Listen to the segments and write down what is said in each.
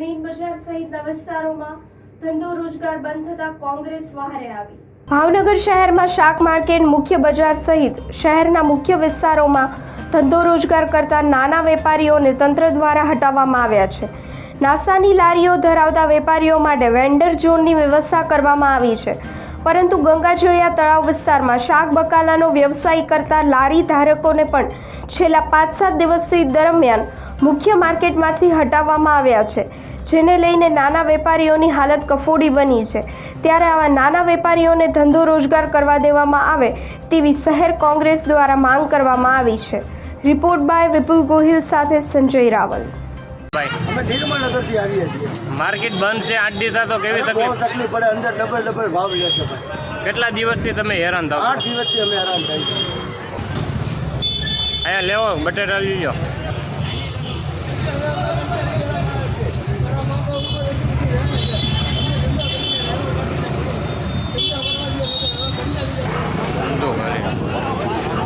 Main બજાર સહિતના વિસ્તારોમાં ધંધો રોજગાર બંધ થતા કોંગ્રેસ વહારે આવી. ભાવનગર શહેરમાં શાક માર્કેટ, મુખ્ય બજાર સહિત શહેરના મુખ્ય વિસ્તારોમાં ધંધો રોજગાર કરતા નાના વેપારીઓને તંત્ર દ્વારા હટાવવામાં આવ્યા છે. નાસ્તાની લારીઓ ધરાવતા વેપારીઓ માટે વેન્ડર ઝોનની વ્યવસ્થા કરવામાં આવી છે. પરંતુ ગંગાજળિયા તળાવ વિસ્તારમાં શાક બકાલાનો વ્યવસાય કરતા લારી ધારકોને પણ છેલ્લા પાંચ સાત દિવસથી દરમિયાન મુખ્ય માર્કેટમાંથી હટાવવામાં આવ્યા છે, જેને લઈને નાના વેપારીઓની હાલત કફોડી બની છે. ત્યારે આવા નાના વેપારીઓને ધંધો રોજગાર કરવા દેવામાં આવે તેવી શહેર કોંગ્રેસ દ્વારા માંગ કરવામાં આવી છે. રિપોર્ટ બાય વિપુલ ગોહિલ સાથે સંજય રાવલ. ભાઈ. અમે નિર્મળ નગરથી આવીએ છીએ. માર્કેટ બંધ છે આઠ દિવસ તો કેવી તકલીફ? તકલીફ પડે અંદર ડબલ ડબલ ભાવ લે છે ભાઈ. કેટલા દિવસથી તમે હેરાન થાવ? આઠ દિવસથી અમે હેરાન થાય અહીંયા લેવો બટેટા લીજો ધંધો કરે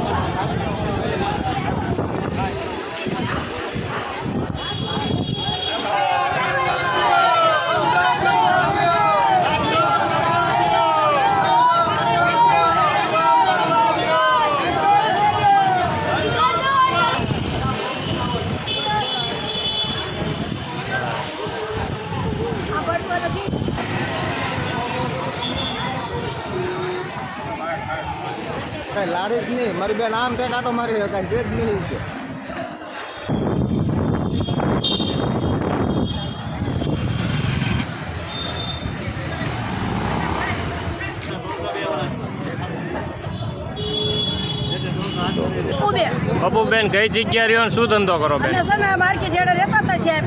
કાંઈ લારી જ નહીં મારી બેન આમ કંઈક આટો મારી શકાય છે જ નહીં. કે ઉભે કઈ જગ્યા રહ્યો શું ધંધો કરો બેન? અમે છે ને માર્કેટ હેડે રહેતા હતા સાહેબ.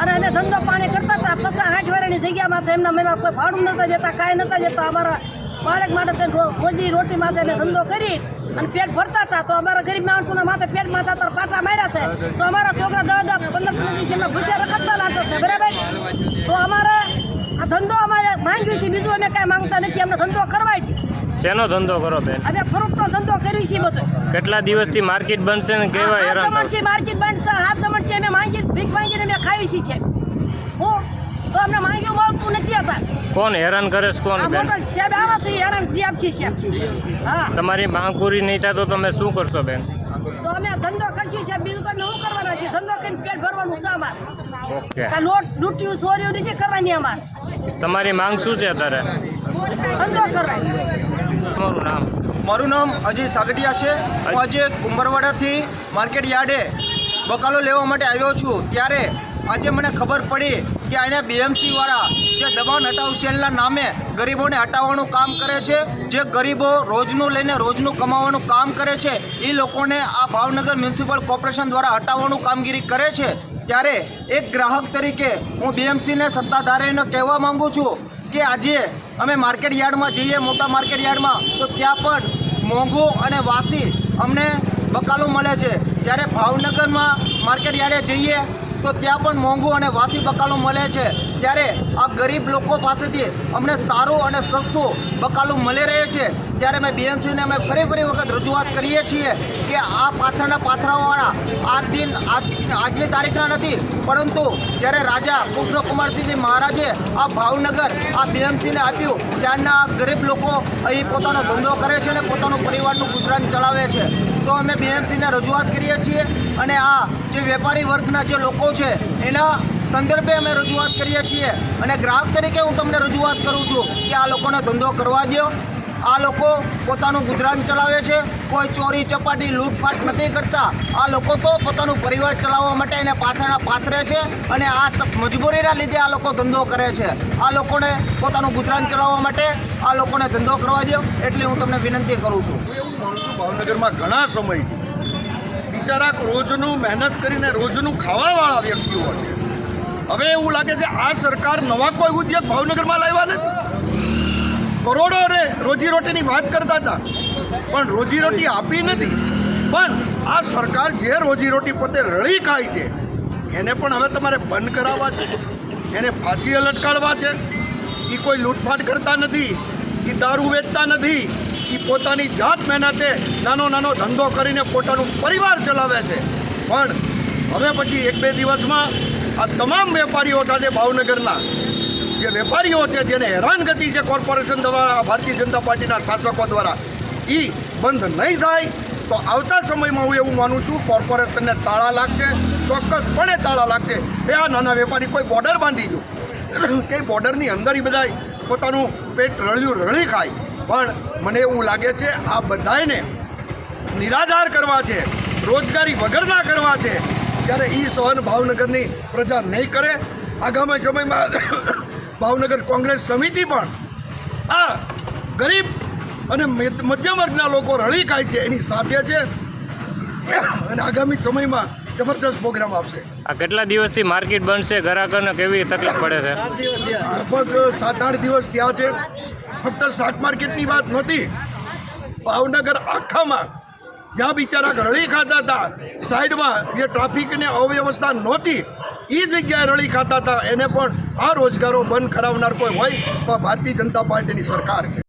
અને અમે ધંધો પાણી કરતા હતા. પચાસ સાઠ વર્ષની જગ્યામાં એમના મેં કોઈ ભાડું નતા જતા કાંઈ નતા જતા અમારા બાળક માટે રોજી રોટી માટે અમે ધંધો કરી અને પેટ ભરતા હતા. તો અમારા ગરીબ માણસોના માથે પેટમાં માથા તો પાટા માર્યા છે. તો અમારા છોકરા દસ દસ પંદર પંદર દિવસે એમના ભૂખ્યા રખડતા લાગતા છે. બરાબર? તો અમારે આ ધંધો અમારે માંગ્યું છે. બીજું અમે કાંઈ માંગતા નથી. અમને ધંધો કરવાય શેનો ધંધો કરો બેન અમે ફ્રૂટનો ધંધો કરી છે બધો. કેટલા દિવસથી માર્કેટ બંધ છે ને કેવા હેરાન છે? માર્કેટ બંધ છે. હાથ છે અમે માંગી ભીખ માંગીને અમે ખાવી છે હું. તો અમને માંગ્યું મળતું નથી હતા કોણ હેરાન કરે છે કોણ આ બેન? મોટા સાહેબ આવા છે હેરાન છે સાહેબ. હા. તમારી માંગ પૂરી નહીં થાય તો તમે શું કરશો બેન? તો અમે ધંધો કરશું છે બીજું તો અમે શું કરવાના છે ધંધો કરીને પેટ ભરવાનું છે અમારે. ઓકે. આ લોટ લૂંટ્યું સોર્યું નથી કરવાની અમારે. તમારી માંગ શું છે અત્યારે? ધંધો કરવાનો. તમારું નામ? મારું નામ અજય સાગડિયા છે. હું આજે કુંભરવાડાથી માર્કેટ યાર્ડે બકાલો લેવા માટે આવ્યો છું. ત્યારે આજે મને ખબર પડી કે અહીંયા બીએમસી વાળા જે દબાણ હટાવ સેલના નામે ગરીબોને હટાવવાનું કામ કરે છે, જે ગરીબો રોજનું લઈને રોજનું કમાવાનું કામ કરે છે, એ લોકોને આ ભાવનગર મ્યુનિસિપલ કોર્પોરેશન દ્વારા હટાવવાનું કામગીરી કરે છે. ત્યારે એક ગ્રાહક તરીકે હું બીએમસીને સત્તાધારીને કહેવા માંગુ છું કે આજે અમે માર્કેટ યાર્ડમાં જઈએ, મોટા માર્કેટ યાર્ડમાં, તો ત્યાં પણ મોંઘું અને વાસી અમને બકાલો મળે છે. જ્યારે ભાવનગરમાં માર્કેટ યાર્ડે જઈએ તો ત્યાં પણ મોંઘું અને વાસી બકાલો મળે છે. ત્યારે આ ગરીબ લોકો પાસેથી અમને સારું અને સસ્તું બકાલું મળી રહે છે. ત્યારે અમે બીએમસીને અમે ફરી ફરી વખત રજૂઆત કરીએ છીએ કે આ પાથરના પાથરાઓવાળા આ દિન આજની તારીખના નથી. પરંતુ જ્યારે રાજા કૃષ્ણકુમારસિંહજી મહારાજે આ ભાવનગર આ બીએમસીને આપ્યું, ત્યારના ગરીબ લોકો અહીં પોતાનો ધંધો કરે છે અને પોતાનું પરિવારનું ગુજરાન ચલાવે છે. તો અમે બીએમસીને રજૂઆત કરીએ છીએ અને આ જે વેપારી વર્ગના જે લોકો છે, એના સંદર્ભે અમે રજૂઆત કરીએ છીએ. અને ગ્રાહક તરીકે હું તમને રજૂઆત કરું છું કે આ લોકોને ધંધો કરવા દો આ લોકો પોતાનું ગુજરાન ચલાવે છે. કોઈ ચોરી, ચપાટી, લૂંટફાટ નથી કરતા. આ લોકો તો પોતાનું પરિવાર ચલાવવા માટે એને પાથરણા પાથરે છે અને આ મજબૂરીના લીધે આ લોકો ધંધો કરે છે. આ લોકોને પોતાનું ગુજરાન ચલાવવા માટે આ લોકોને ધંધો કરવા દો એટલે હું તમને વિનંતી કરું છું. ભાવનગરમાં ઘણા સમયથી બિચારા રોજનું મહેનત કરીને રોજનું ખાવાવાળા વ્યક્તિઓ છે. હવે એવું લાગે છે, આ સરકાર નવા કોઈ ઉદ્યોગ ભાવનગરમાં લાવ્યા નથી? કરોડો રોજીરોટીની વાત કરતા હતા. પણ રોજીરોટી આપી નથી. પણ આ સરકાર જે રોજીરોટી પોતે રળી ખાય છે, એને પણ હવે તમારે બંધ કરાવવા છે. એને ફાંસીએ લટકાડવા છે. એ કોઈ લૂંટફાટ કરતા નથી એ દારૂ વેચતા નથી. એ પોતાની જાત મહેનતે નાનો નાનો ધંધો કરીને પોતાનું પરિવાર ચલાવે છે. પણ હવે પછી એક બે દિવસમાં આ તમામ વેપારીઓ સાથે ભાવનગરના જે વેપારીઓ છે, જેને હેરાનગતિ છે કોર્પોરેશન દ્વારા, ભારતીય જનતા પાર્ટીના શાસકો દ્વારા એ બંધ નહીં થાય, તો આવતા સમયમાં હું એવું માનું છું, કોર્પોરેશનને તાળા લાગશે, ચોક્કસપણે તાળા લાગશે. એ આ નાના વેપારી કોઈ બોર્ડર બાંધી દો કે બોર્ડરની અંદર એ બધા પોતાનું પેટ રળિયું રળી ખાય. પણ મને એવું લાગે છે, આ બધાને નિરાધાર કરવા છે, રોજગારી વગરના કરવા છે, ત્યારે એ સહન ભાવનગરની પ્રજા નહીં કરે. આગામી સમયમાં ભાવનગર કોંગ્રેસ સમિતિ પણ આ ગરીબ અને મધ્યમ વર્ગના લોકો રળી ખાય છે એની સાથે છે. અને આગામી સમયમાં જબરદસ્ત પ્રોગ્રામ આપશે આ કેટલા દિવસથી માર્કેટ બનશે ગ્રાહકોને કેવી તકલીફ પડે છે? લગભગ સાત આઠ દિવસ ત્યાં છે. ફક્ત શાક માર્કેટની વાત નહોતી. ભાવનગર આખામાં જ્યાં બિચારા રળી ખાતા હતા સાઈડમાં જે ટ્રાફિકની અવ્યવસ્થા નહોતી એ જગ્યાએ રળી ખાતા હતા. એને પણ આ રોજગારો બંધ કરાવનાર કોઈ હોય તો ભારતીય જનતા પાર્ટીની સરકાર છે.